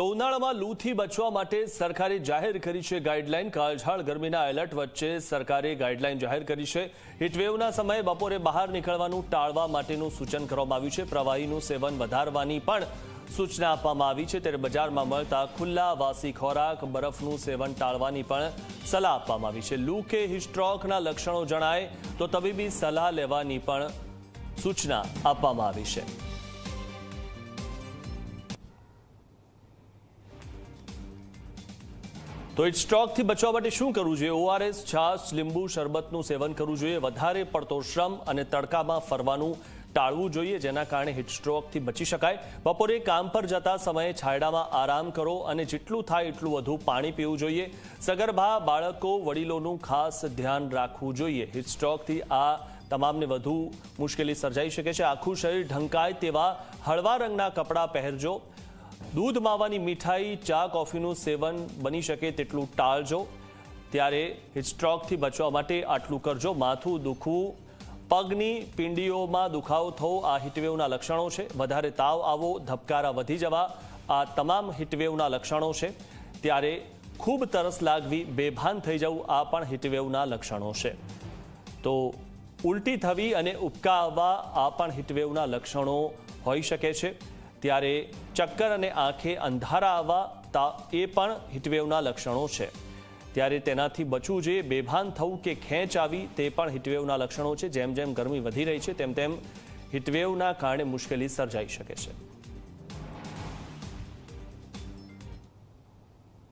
તો ઉનાળામાં લૂથી બચવા માટે સરકારે જાહેર કરી છે ગાઈડલાઈન. કાળઝાળ ગરમીના એલર્ટ વચ્ચે સરકારે ગાઈડલાઈન જાહેર કરી છે. હીટવેવના સમયે બપોરે બહાર નીકળવાનું ટાળવા માટેનું સૂચન કરવામાં આવ્યું છે. પ્રવાહીનું સેવન વધારવાની પણ સૂચના આપવામાં આવી છે. ત્યારે બજારમાં મળતા ખુલ્લા વાસી ખોરાક, બરફનું સેવન ટાળવાની પણ સલાહ આપવામાં આવી છે. લૂ કે હિસ્ટ્રોકના લક્ષણો જણાય તો તબીબી સલાહ લેવાની પણ સૂચના આપવામાં આવી છે. તો ઇટ સ્ટ્રોકથી બચવા માટે શું કરવું જોઈએ? ઓઆરએસ છાશ, લીંબુ, શરબતનું સેવન કરવું જોઈએ. વધારે પડતો શ્રમ અને તડકામાં ફરવાનું ટાળવું જોઈએ, જેના કારણે હિટસ્ટ્રોકથી બચી શકાય. બપોરે કામ પર જતા સમયે છાયડામાં આરામ કરો અને જેટલું થાય એટલું વધુ પાણી પીવું જોઈએ. સગર્ભા બાળકો વડીલોનું ખાસ ધ્યાન રાખવું જોઈએ. હિટસ્ટ્રોકથી આ તમામને વધુ મુશ્કેલી સર્જાઈ શકે છે. આખું શરીર ઢંકાય તેવા હળવા રંગના કપડાં પહેરજો. દૂધ માવાની મીઠાઈ, ચા, કોફીનું સેવન બની શકે તેટલું ટાળજો. ત્યારે હિસ્ટ્રોકથી બચવા માટે આટલું કરજો. માથું દુખવું, પગની પિંડીઓમાં દુખાવો થવો, આ હિટવેવના લક્ષણો છે. વધારે તાવ આવો ધબકારા વધી જવા, આ તમામ હિટવેવના લક્ષણો છે. ત્યારે ખૂબ તરસ લાગવી, બેભાન થઈ જવું, આ પણ હિટવેવના લક્ષણો છે. તો ઉલટી થવી અને ઉબકા આવવા આ પણ હિટવેવના લક્ષણો હોઈ શકે છે. ત્યારે ચક્કર અને આંખે અંધારા આવવા એ પણ હીટવેવના લક્ષણો છે. ત્યારે તેનાથી બચવું જોઈએ, બેભાન થવું કે ખેંચ આવી તે પણ હીટવેવના લક્ષણો છે. જેમ જેમ ગરમી વધી રહી છે, તેમ તેમ હીટવેવના કારણે મુશ્કેલી સર્જાઈ શકે છે.